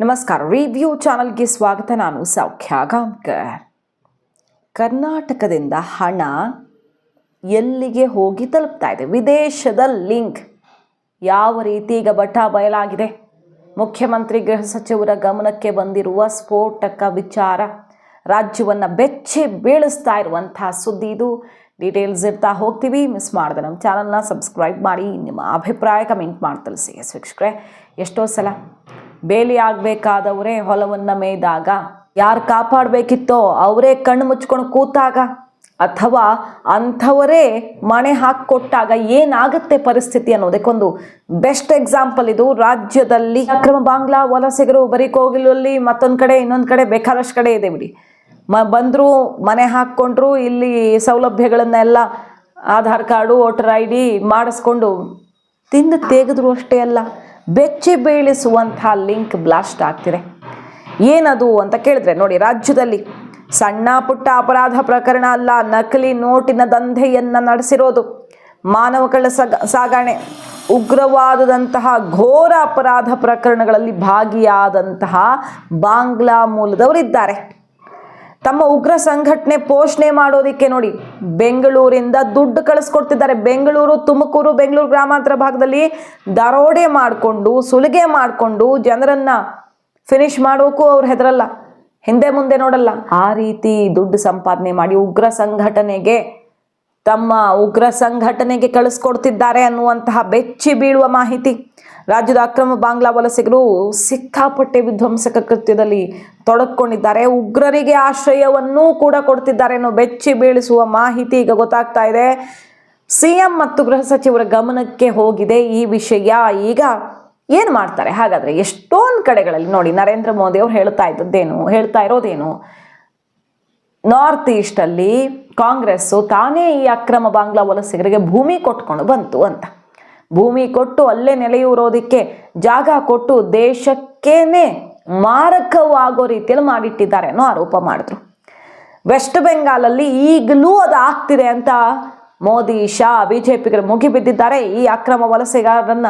ನಮಸ್ಕಾರ. ರಿವ್ಯೂ ಚಾನಲ್ಗೆ ಸ್ವಾಗತ. ನಾನು ಸೌಖ್ಯ ಗಾಂಕರ್ ಕರ್ನಾಟಕದಿಂದ ಹಣ ಎಲ್ಲಿಗೆ ಹೋಗಿ ತಲುಪ್ತಾ ಇದೆ? ವಿದೇಶದ ಲಿಂಕ್ ಯಾವ ರೀತಿ ಈಗ ಬಟ ಬಯಲಾಗಿದೆ? ಮುಖ್ಯಮಂತ್ರಿ ಗೃಹ ಸಚಿವರ ಗಮನಕ್ಕೆ ಬಂದಿರುವ ಸ್ಫೋಟಕ ವಿಚಾರ. ರಾಜ್ಯವನ್ನು ಬೆಚ್ಚಿ ಬೀಳಿಸ್ತಾ ಇರುವಂತಹ ಸುದ್ದಿ ಇದು. ಡೀಟೇಲ್ಸ್ ಇರ್ತಾ ಹೋಗ್ತೀವಿ. ಮಿಸ್ ಮಾಡಿದೆ ನಮ್ಮ ಚಾನಲ್ನ ಸಬ್ಸ್ಕ್ರೈಬ್ ಮಾಡಿ. ನಿಮ್ಮ ಅಭಿಪ್ರಾಯ ಕಮೆಂಟ್ ಮಾಡಿ. ತಿಳಿಸಿ. ವೀಕ್ಷಕರೇ ಎಷ್ಟೋ ಸಲ ಬೇಲಿ ಆಗಬೇಕಾದವರೇ ಹೊಲವನ್ನು ಮೇಯ್ದಾಗ. ಯಾರು ಕಾಪಾಡಬೇಕಿತ್ತೋ ಅವರೇ ಕಣ್ಣು ಮುಚ್ಕೊಂಡು ಕೂತಾಗ. ಅಥವಾ ಅಂಥವರೇ ಮಣೆ ಹಾಕಿಕೊಟ್ಟಾಗ ಏನಾಗುತ್ತೆ ಪರಿಸ್ಥಿತಿ ಅನ್ನೋದಕ್ಕೊಂದು ಬೆಸ್ಟ್ ಎಕ್ಸಾಂಪಲ್ ಇದು. ರಾಜ್ಯದಲ್ಲಿ ಅಕ್ರಮ ಬಾಂಗ್ಲಾ, ವಲಸಿಗರು ಬರೀ ಕೋಗಿಲಲ್ಲಿ ಮತ್ತೊಂದು ಕಡೆ, ಇನ್ನೊಂದು ಕಡೆ ಬೇಕಾದಷ್ಟು ಕಡೆ ಇದೆ ಬಿಡಿ. ಮ, ಬಂದರೂ ಮನೆ ಹಾಕ್ಕೊಂಡ್ರು ಇಲ್ಲಿ ಸೌಲಭ್ಯಗಳನ್ನೆಲ್ಲ Aadhaar card, voter I D ಮಾಡಿಸ್ಕೊಂಡು ತಿಂದು ತೆಗೆದ್ರು ಅಷ್ಟೇ ಅಲ್ಲ. ಬೆಚ್ಚಿ ಬೀಳಿಸುವಂಥ ಲಿಂಕ್ ಬ್ಲಾಸ್ಟ್ ಆಗ್ತಿದೆ. ಏನದು ಅಂತ ಕೇಳಿದ್ರೆ ನೋಡಿ, ರಾಜ್ಯದಲ್ಲಿ ಸಣ್ಣ ಪುಟ್ಟ ಅಪರಾಧ ಪ್ರಕರಣ ಅಲ್ಲ, ನಕಲಿ ನೋಟಿನ ದಂಧೆಯನ್ನು ನಡೆಸಿರೋದು ಮಾನವ ಕಳ್ಳ ಸಗ, ಸಾಗಾಣೆ. ಉಗ್ರವಾದದಂತಹ ಘೋರ ಅಪರಾಧ ಪ್ರಕರಣಗಳಲ್ಲಿ ಭಾಗಿಯಾದಂತಹ ಬಾಂಗ್ಲಾ ಮೂಲದವರಿದ್ದಾರೆ. ತಮ್ಮ ಉಗ್ರ ಸಂಘಟನೆ ಪೋಷಣೆ ಮಾಡೋದಕ್ಕೆ ನೋಡಿ ಬೆಂಗಳೂರಿಂದ ದುಡ್ಡು ಕಳಿಸ್ಕೊಡ್ತಿದ್ದಾರೆ. ಬೆಂಗಳೂರು, ತುಮಕೂರು, ಬೆಂಗಳೂರು ಗ್ರಾಮಾಂತರ ಭಾಗದಲ್ಲಿ ದರೋಡೆ ಮಾಡಿಕೊಂಡು, ಸುಲಿಗೆ ಮಾಡಿಕೊಂಡು ಜನರನ್ನ ಫಿನಿಶ್ ಮಾಡೋಕ್ಕೂ ಅವ್ರು ಹೆದರಲ್ಲ. ಹಿಂದೆ ಮುಂದೆ ನೋಡಲ್ಲ. ಆ ರೀತಿ ದುಡ್ಡು ಸಂಪಾದನೆ ಮಾಡಿ ಉಗ್ರ ಸಂಘಟನೆಗೆ, ತಮ್ಮ ಉಗ್ರ ಸಂಘಟನೆಗೆ ಕಳಿಸ್ಕೊಡ್ತಿದ್ದಾರೆ ಅನ್ನುವಂತಹ ಬೆಚ್ಚಿ ಬೀಳುವ ಮಾಹಿತಿ. ರಾಜ್ಯದ ಅಕ್ರಮ ಬಾಂಗ್ಲಾ ವಲಸಿಗರು ಸಿಕ್ಕಾಪಟ್ಟೆ ವಿಧ್ವಂಸಕ ಕೃತ್ಯದಲ್ಲಿ ತೊಡಕೊಂಡಿದ್ದಾರೆ. ಉಗ್ರರಿಗೆ ಆಶ್ರಯವನ್ನೂ ಕೂಡ ಕೊಡ್ತಿದ್ದಾರೆ ಅನ್ನೋ ಬೆಚ್ಚಿ ಬೀಳಿಸುವ ಮಾಹಿತಿ ಈಗ ಗೊತ್ತಾಗ್ತಾ ಇದೆ. ಸಿಎಂ ಮತ್ತು ಗೃಹ ಸಚಿವರ ಗಮನಕ್ಕೆ ಹೋಗಿದೆ ಈ ವಿಷಯ. ಈಗ ಏನು ಮಾಡ್ತಾರೆ? ಹಾಗಾದ್ರೆ ಎಷ್ಟೊಂದು ಕಡೆಗಳಲ್ಲಿ ನೋಡಿ ನರೇಂದ್ರ ಮೋದಿ ಅವರು ಹೇಳ್ತಾ ಇದ್ದದ್ದೇನು, ಹೇಳ್ತಾ ಇರೋದೇನು? ನಾರ್ತ್ ಈಸ್ಟಲ್ಲಿ ಕಾಂಗ್ರೆಸ್ಸು ತಾನೇ ಈ ಅಕ್ರಮ ಬಾಂಗ್ಲಾ ವಲಸಿಗರಿಗೆ ಭೂಮಿ ಕೊಟ್ಕೊಂಡು ಬಂತು ಅಂತ. ಭೂಮಿ ಕೊಟ್ಟು ಅಲ್ಲೇ ನೆಲೆಯೂರೋದಕ್ಕೆ ಜಾಗ ಕೊಟ್ಟು ದೇಶಕ್ಕೇನೆ ಮಾರಕವಾಗೋ ರೀತಿಯಲ್ಲಿ ಮಾಡಿಟ್ಟಿದ್ದಾರೆ ಅನ್ನೋ ಆರೋಪ ಮಾಡಿದ್ರು. ವೆಸ್ಟ್ ಬೆಂಗಾಲಲ್ಲಿ ಈಗಲೂ ಅದು ಆಗ್ತಿದೆ ಅಂತ ಮೋದಿ, ಶಾ ಬಿ ಜೆ ಪಿಗರು ಮುಗಿಬಿದ್ದಿದ್ದಾರೆ ಈ ಅಕ್ರಮ ವಲಸೆಗಾರರನ್ನ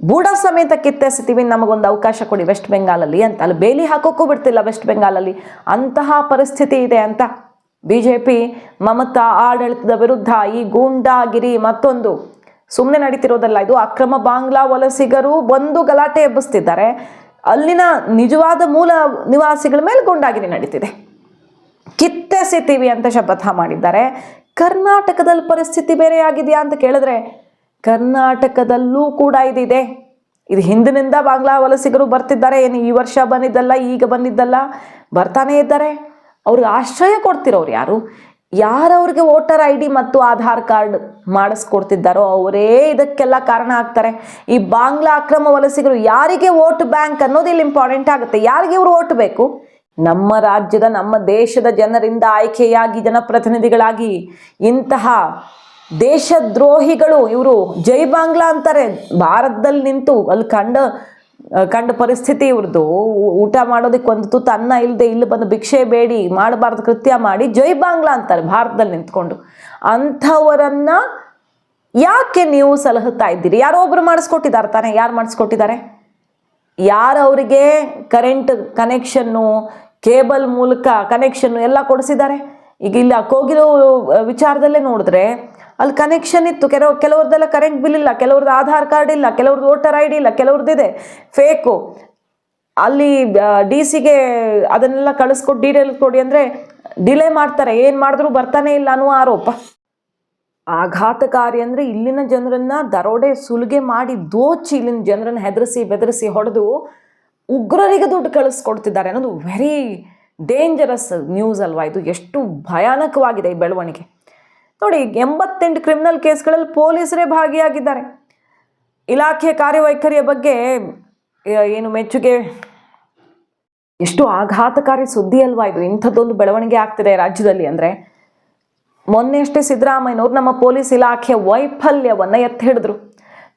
ಬೂಡ ಸಮೇತ ಕಿತ್ತೆಸಿತೀವಿ ನಮಗೊಂದು ಅವಕಾಶ ಕೊಡಿ ವೆಸ್ಟ್ ಬೆಂಗಾಲಲ್ಲಿ ಅಂತ. ಅಲ್ಲಿ ಬೇಲಿ ಹಾಕೋಕ್ಕೂ ಬಿಡ್ತಿಲ್ಲ ವೆಸ್ಟ್ ಬೆಂಗಾಲಲ್ಲಿ ಅಂತಹ ಪರಿಸ್ಥಿತಿ ಇದೆ ಅಂತ ಬಿ ಜೆ ಪಿ ಮಮತಾ ಆಡಳಿತದ ವಿರುದ್ಧ ಈ ಗೂಂಡಾಗಿರಿ ಮತ್ತೊಂದು ಸುಮ್ಮನೆ ನಡೀತಿರೋದಲ್ಲ ಇದು ಅಕ್ರಮ ಬಾಂಗ್ಲಾ ವಲಸಿಗರು ಬಂದು ಗಲಾಟೆ ಎಬ್ಬಿಸ್ತಿದ್ದಾರೆ. ಅಲ್ಲಿನ ನಿಜವಾದ ಮೂಲ ನಿವಾಸಿಗಳ ಮೇಲೆ ಗೂಂಡಾಗಿರಿ ನಡೀತಿದೆ. ಕಿತ್ತೆಸಿತೀವಿ ಅಂತ ಶಪಥ ಮಾಡಿದ್ದಾರೆ. ಕರ್ನಾಟಕದಲ್ಲಿ ಪರಿಸ್ಥಿತಿ ಬೇರೆ ಆಗಿದೆಯಾ ಅಂತ ಕೇಳಿದ್ರೆ ಕರ್ನಾಟಕದಲ್ಲೂ ಕೂಡ ಇದಿದೆ. ಇದು ಹಿಂದಿನಿಂದ ಬಾಂಗ್ಲಾ ವಲಸಿಗರು ಬರ್ತಿದ್ದಾರೆ. ಏನು ಈ ವರ್ಷ ಬಂದಿದ್ದಲ್ಲ, ಈಗ ಬಂದಿದ್ದಲ್ಲ, ಬರ್ತಾನೆ ಇದ್ದಾರೆ. ಅವ್ರಿಗೆ ಆಶ್ರಯ ಕೊಡ್ತಿರೋರು ಯಾರು? ಯಾರವ್ರಿಗೆ ವೋಟರ್ ಐ ಡಿ ಮತ್ತು ಆಧಾರ್ ಕಾರ್ಡ್ ಮಾಡಿಸ್ಕೊಡ್ತಿದ್ದಾರೋ ಅವರೇ ಇದಕ್ಕೆಲ್ಲ ಕಾರಣ ಆಗ್ತಾರೆ. ಈ ಬಾಂಗ್ಲಾ ಅಕ್ರಮ ವಲಸಿಗರು ಯಾರಿಗೆ ವೋಟ್ ಬ್ಯಾಂಕ್ ಅನ್ನೋದು ಇಲ್ಲಿ ಇಂಪಾರ್ಟೆಂಟ್ ಆಗುತ್ತೆ. ಯಾರಿಗೆ ಇವರು ವೋಟ್ ಬೇಕು? ನಮ್ಮ ರಾಜ್ಯದ, ನಮ್ಮ ದೇಶದ ಜನರಿಂದ ಆಯ್ಕೆಯಾಗಿ, ಜನಪ್ರತಿನಿಧಿಗಳಾಗಿ ಇಂತಹ ದೇಶದ್ರೋಹಿಗಳು ಇವರು ಜೈ ಬಾಂಗ್ಲಾ ಅಂತಾರೆ. ಭಾರತದಲ್ಲಿ ನಿಂತು ಅಲ್ಲಿ ಕಂಡ ಕಂಡ ಪರಿಸ್ಥಿತಿ ಇವ್ರದ್ದು ಊಟ ಮಾಡೋದಕ್ಕೆ ಒಂದು ತುತ್ತು ಅನ್ನ ಇಲ್ಲದೆ ಇಲ್ಲಿ ಬಂದು ಭಿಕ್ಷೆ ಬೇಡಿ, ಮಾಡಬಾರ್ದು, ಕೃತ್ಯ ಮಾಡಿ ಜೈ ಬಾಂಗ್ಲಾ ಅಂತಾರೆ ಭಾರತದಲ್ಲಿ ನಿಂತ್ಕೊಂಡು. ಅಂಥವರನ್ನ ಯಾಕೆ ನೀವು ಸಲಹುತ್ತಾ ಇದ್ದೀರಿ? ಯಾರೋ ಒಬ್ರು ಮಾಡಿಸ್ಕೊಟ್ಟಿದ್ದಾರೆ ತಾನೆ. ಯಾರು ಮಾಡಿಸ್ಕೊಟ್ಟಿದ್ದಾರೆ? ಯಾರು ಅವರಿಗೆ ಕರೆಂಟ್ ಕನೆಕ್ಷನ್ನು ಕೇಬಲ್ ಮೂಲಕ ಕನೆಕ್ಷನ್ನು ಎಲ್ಲ ಕೊಡಿಸಿದ್ದಾರೆ? ಈಗ ಇಲ್ಲಿ ಕೋಗಿಲು ವಿಚಾರದಲ್ಲೇ ನೋಡಿದ್ರೆ ಅಲ್ಲಿ ಕನೆಕ್ಷನ್ ಇತ್ತು. ಕೆಲವು ಕೆಲವ್ರದ್ದೆಲ್ಲ ಕರೆಂಟ್ ಬಿಲ್ ಇಲ್ಲ, ಕೆಲವ್ರದ್ದು ಆಧಾರ್ ಕಾರ್ಡ್ ಇಲ್ಲ, ಕೆಲವ್ರದ್ದು ವೋಟರ್ ಐ ಡಿ ಇಲ್ಲ ಕೆಲವ್ರದ್ದಿದೆ ಫೇಕು ಅಲ್ಲಿ ಡಿ ಸಿಗೆ ಅದನ್ನೆಲ್ಲ ಕಳಿಸ್ಕೊಟ್ಟು ಡೀಟೇಲ್ ಕೊಡಿ ಅಂದರೆ ಡಿಲೇ ಮಾಡ್ತಾರೆ. ಏನು ಮಾಡಿದ್ರು ಬರ್ತಾನೆ ಇಲ್ಲ ಅನ್ನೋ ಆರೋಪ. ಆಘಾತಕಾರಿ ಅಂದರೆ ಇಲ್ಲಿನ ಜನರನ್ನ ದರೋಡೆ, ಸುಲಿಗೆ ಮಾಡಿ ದೋಚಿ ಇಲ್ಲಿನ ಜನರನ್ನ ಹೆದರಿಸಿ, ಬೆದರಿಸಿ ಹೊಡೆದು ಉಗ್ರರಿಗೆ ದುಡ್ಡು ಕಳಿಸ್ಕೊಡ್ತಿದ್ದಾರೆ ಅನ್ನೋದು ವೆರಿ ಡೇಂಜರಸ್ ನ್ಯೂಸ್ ಅಲ್ವಾ? ಇದು ಎಷ್ಟು ಭಯಾನಕವಾಗಿದೆ ಈ ಬೆಳವಣಿಗೆ. ನೋಡಿ, ಎಂಬತ್ತೆಂಟು ಕ್ರಿಮಿನಲ್ ಕೇಸ್ಗಳಲ್ಲಿ ಪೊಲೀಸರೇ ಭಾಗಿಯಾಗಿದ್ದಾರೆ. ಇಲಾಖೆ ಕಾರ್ಯವೈಖರಿಯ ಬಗ್ಗೆ ಏನು ಮೆಚ್ಚುಗೆ? ಎಷ್ಟು ಆಘಾತಕಾರಿ ಸುದ್ದಿ ಅಲ್ವಾ ಇದು? ಇಂಥದ್ದೊಂದು ಬೆಳವಣಿಗೆ ಆಗ್ತಿದೆ ರಾಜ್ಯದಲ್ಲಿ ಅಂದರೆ. ಮೊನ್ನೆ ಅಷ್ಟೇ ಸಿದ್ದರಾಮಯ್ಯನವ್ರು ನಮ್ಮ ಪೊಲೀಸ್ ಇಲಾಖೆಯ ವೈಫಲ್ಯವನ್ನು ಎತ್ತಿ ಹಿಡಿದ್ರು.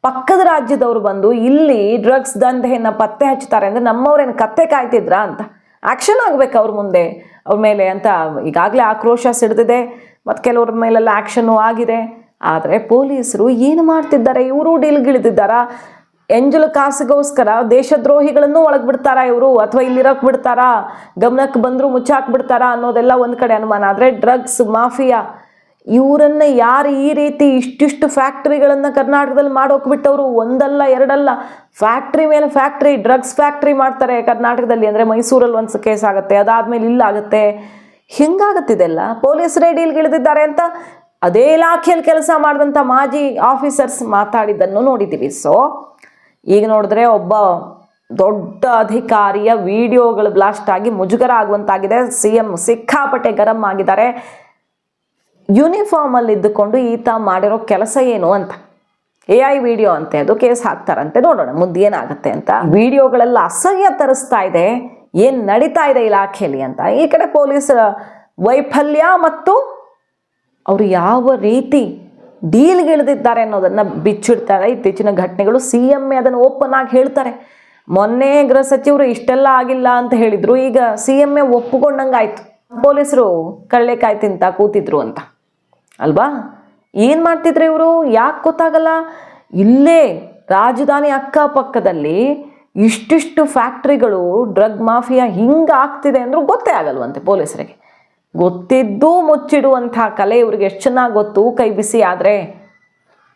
ಪಕ್ಕದ ರಾಜ್ಯದವರು ಬಂದು, ಇಲ್ಲಿ ಡ್ರಗ್ಸ್ ದಂಧೆಯನ್ನು ಪತ್ತೆ ಹಚ್ತಾರೆ ಅಂದರೆ ನಮ್ಮವ್ರೇನು ಕತ್ತೆ ಕಾಯ್ತಿದ್ರಾ ಅಂತ? ಆ್ಯಕ್ಷನ್ ಆಗಬೇಕು ಅವ್ರ ಮುಂದೆ. ಅವ್ರ ಮೇಲೆ ಅಂತ ಈಗಾಗಲೇ ಆಕ್ರೋಶ ಸಿಡಿದಿದೆ. ಮತ್ತು ಕೆಲವ್ರ ಮೇಲೆಲ್ಲ ಆ್ಯಕ್ಷನ್ನು ಆಗಿದೆ. ಆದರೆ ಪೊಲೀಸರು ಏನು ಮಾಡ್ತಿದ್ದಾರೆ? ಇವರು ಡೀಲ್ಗಿಳಿದಿದ್ದಾರಾ ಎಂಜಲು ಕಾಸಿಗೋಸ್ಕರ ದೇಶದ್ರೋಹಿಗಳನ್ನು ಒಳಗೆ ಬಿಡ್ತಾರಾ ಇವರು? ಅಥವಾ ಇಲ್ಲಿರೋಕೆ ಬಿಡ್ತಾರಾ? ಗಮನಕ್ಕೆ ಬಂದರೂ ಮುಚ್ಚಾಕ್ಬಿಡ್ತಾರಾ ಅನ್ನೋದೆಲ್ಲ ಒಂದು ಕಡೆ ಅನುಮಾನ. ಆದರೆ ಡ್ರಗ್ಸ್ ಮಾಫಿಯಾ ಇವರನ್ನು ಯಾರು ಈ ರೀತಿ ಇಷ್ಟಿಷ್ಟು ಫ್ಯಾಕ್ಟ್ರಿಗಳನ್ನು ಕರ್ನಾಟಕದಲ್ಲಿ ಮಾಡೋಕೆ ಬಿಟ್ಟವರು? ಒಂದಲ್ಲ, ಎರಡಲ್ಲ. ಫ್ಯಾಕ್ಟ್ರಿ ಮೇಲೆ ಫ್ಯಾಕ್ಟ್ರಿ ಡ್ರಗ್ಸ್ ಫ್ಯಾಕ್ಟ್ರಿ ಮಾಡ್ತಾರೆ ಕರ್ನಾಟಕದಲ್ಲಿ. ಅಂದರೆ ಮೈಸೂರಲ್ಲಿ ಒಂದು ಕೇಸ್ ಆಗುತ್ತೆ. ಅದಾದಮೇಲೆ ಇಲ್ಲಾಗುತ್ತೆ. ಹಿಂಗಾಗತ್ತಿದೆಲ್ಲ? ಪೊಲೀಸ್ ರೇಡಿಯಲ್ಲಿ ಇಳಿದಿದ್ದಾರೆ ಅಂತ ಅದೇ ಇಲಾಖೆಯಲ್ಲಿ ಕೆಲಸ ಮಾಡಿದಂಥ ಮಾಜಿ ಆಫೀಸರ್ಸ್ ಮಾತಾಡಿದ್ದನ್ನು ನೋಡಿದ್ದೀವಿ. ಸೊ ಈಗ ನೋಡಿದ್ರೆ ಒಬ್ಬ ದೊಡ್ಡ ಅಧಿಕಾರಿಯ ವಿಡಿಯೋಗಳು ಬ್ಲಾಸ್ಟ್ ಆಗಿ ಮುಜುಗರ ಆಗುವಂತಾಗಿದೆ. ಸಿ ಎಂ ಸಿಕ್ಕಾಪಟ್ಟೆ ಗರಂ ಆಗಿದ್ದಾರೆ. ಯೂನಿಫಾರ್ಮಲ್ಲಿ ಇದ್ದುಕೊಂಡು ಈತ ಮಾಡಿರೋ ಕೆಲಸ ಏನು ಅಂತ? ಎ ಐ ವಿಡಿಯೋ ಅಂತೆ, ಅದು ಕೇಸ್ ಹಾಕ್ತಾರಂತೆ. ನೋಡೋಣ, ಮುಂದೆ ಏನಾಗುತ್ತೆ ಅಂತ. ವಿಡಿಯೋಗಳೆಲ್ಲ ಅಸಹ್ಯ ತರಿಸ್ತಾ ಇದೆ. ಏನು ನಡೀತಾ ಇದೆ ಇಲಾಖೆಯಲ್ಲಿ ಅಂತ. ಈ ಕಡೆ ಪೊಲೀಸರ ವೈಫಲ್ಯ ಮತ್ತು ಅವರು ಯಾವ ರೀತಿ ಡೀಲ್ಗೆ ಇಳಿದಿದ್ದಾರೆ ಅನ್ನೋದನ್ನು ಬಿಚ್ಚಿಡ್ತಾರೆ. ಇತ್ತೀಚಿನ ಘಟನೆಗಳು ಸಿ ಎಂ ಎ ಅದನ್ನು ಓಪನ್ ಆಗಿ ಹೇಳ್ತಾರೆ. ಮೊನ್ನೆ ಗೃಹ ಸಚಿವರು ಇಷ್ಟೆಲ್ಲ ಆಗಿಲ್ಲ ಅಂತ ಹೇಳಿದ್ರು. ಈಗ ಸಿ ಎಂ ಎ ಒಪ್ಪಿಕೊಂಡಂಗಾಯ್ತು. ಪೊಲೀಸರು ಕಳ್ಳೆಕಾಯಿ ತಿಂತ ಕೂತಿದ್ರು ಅಂತ. ಅಲ್ವಾ? ಏನು ಮಾಡ್ತಿದ್ರು ಇವರು? ಯಾಕೆ ಗೊತ್ತಾಗಲ್ಲ? ಇಲ್ಲೇ ರಾಜಧಾನಿ ಅಕ್ಕಪಕ್ಕದಲ್ಲಿ ಇಷ್ಟಿಷ್ಟು ಫ್ಯಾಕ್ಟ್ರಿಗಳು ಡ್ರಗ್ ಮಾಫಿಯಾ ಹಿಂಗೆ ಆಗ್ತಿದೆ ಅಂದರೂ ಗೊತ್ತೇ ಆಗಲ್ವಂತೆ ಪೊಲೀಸರಿಗೆ. ಗೊತ್ತಿದ್ದೂ ಮುಚ್ಚಿಡುವಂಥ ಕಲೆ ಇವ್ರಿಗೆ ಎಷ್ಟು ಚೆನ್ನಾಗಿ ಗೊತ್ತು? ಕೈ ಬಿಸಿ ಆದರೆ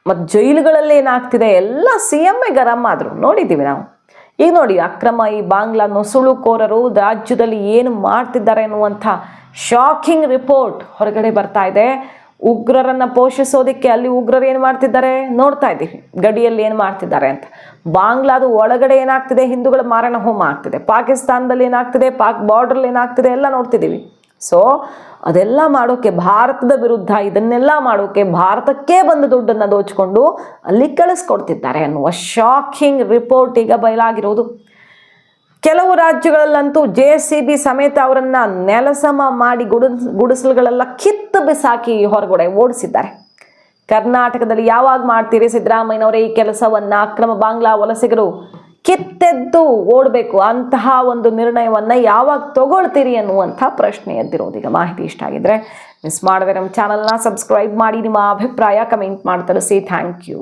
ಮತ್ತು ಜೈಲುಗಳಲ್ಲಿ ಏನಾಗ್ತಿದೆ? ಎಲ್ಲ ಸಿ ಎಂ ಎ ಗರಂ ಆದರು. ನೋಡಿದ್ದೀವಿ ನಾವು. ಈಗ ನೋಡಿ, ಅಕ್ರಮ ಈ ಬಾಂಗ್ಲಾ ನುಸುಳುಕೋರರು ರಾಜ್ಯದಲ್ಲಿ ಏನು ಮಾಡ್ತಿದ್ದಾರೆ ಅನ್ನುವಂಥ ಶಾಕಿಂಗ್ ರಿಪೋರ್ಟ್ ಹೊರಗಡೆ ಬರ್ತಾ ಇದೆ. ಉಗ್ರರನ್ನು ಪೋಷಿಸೋದಕ್ಕೆ ಅಲ್ಲಿ ಉಗ್ರರು ಏನು ಮಾಡ್ತಿದ್ದಾರೆ? ನೋಡ್ತಾ ಇದ್ದೀವಿ. ಗಡಿಯಲ್ಲಿ ಏನು ಮಾಡ್ತಿದ್ದಾರೆ ಅಂತ. ಬಾಂಗ್ಲಾದ ಒಳಗಡೆ ಏನಾಗ್ತಿದೆ? ಹಿಂದೂಗಳ ಮಾರಣ ಹೋಮ ಆಗ್ತಿದೆ. ಪಾಕಿಸ್ತಾನದಲ್ಲಿ ಏನಾಗ್ತಿದೆ? ಪಾಕ್ ಬಾರ್ಡ್ರಲ್ಲಿ ಏನಾಗ್ತಿದೆ? ಎಲ್ಲ ನೋಡ್ತಿದ್ದೀವಿ. ಸೊ ಅದೆಲ್ಲ ಮಾಡೋಕ್ಕೆ ಭಾರತದ ವಿರುದ್ಧ ಇದನ್ನೆಲ್ಲ ಮಾಡೋಕ್ಕೆ ಭಾರತಕ್ಕೆ ಬಂದು ದುಡ್ಡನ್ನು ದೋಚಿಕೊಂಡು ಅಲ್ಲಿ ಕಳಿಸ್ಕೊಡ್ತಿದ್ದಾರೆ ಅನ್ನುವ ಶಾಕಿಂಗ್ ರಿಪೋರ್ಟ್ ಈಗ ಬಯಲಾಗಿರೋದು. ಕೆಲವು ರಾಜ್ಯಗಳಲ್ಲಂತೂ ಜೆ ಸಿ ಬಿ ಸಮೇತ ಅವರನ್ನ ನೆಲಸಮ ಮಾಡಿ ಗುಡ, ಗುಡಿಸಲುಗಳೆಲ್ಲ ಕಿತ್ತು ಬಿಸಾಕಿ ಹೊರಗಡೆ ಓಡಿಸಿದ್ದಾರೆ. ಕರ್ನಾಟಕದಲ್ಲಿ ಯಾವಾಗ ಮಾಡ್ತೀರಿ ಸಿದ್ದರಾಮಯ್ಯನವರೇ ಈ ಕೆಲಸವನ್ನ? ಅಕ್ರಮ ಬಾಂಗ್ಲಾ ವಲಸಿಗರು ಕಿತ್ತೆದ್ದು ಓಡಬೇಕು. ಅಂತಹ ಒಂದು ನಿರ್ಣಯವನ್ನ ಯಾವಾಗ ತಗೊಳ್ತೀರಿ ಅನ್ನುವಂಥ ಪ್ರಶ್ನೆ ಎದ್ದಿರೋದು. ಈಗ ಮಾಹಿತಿ ಇಷ್ಟ ಆಗಿದ್ರೆ ಮಿಸ್ ಮಾಡದೆ ನಮ್ಮ ಚಾನಲ್ನ ಸಬ್ಸ್ಕ್ರೈಬ್ ಮಾಡಿ, ನಿಮ್ಮ ಅಭಿಪ್ರಾಯ ಕಮೆಂಟ್ ಮಾಡಿ ತಿಳಿಸಿ ಥ್ಯಾಂಕ್ ಯು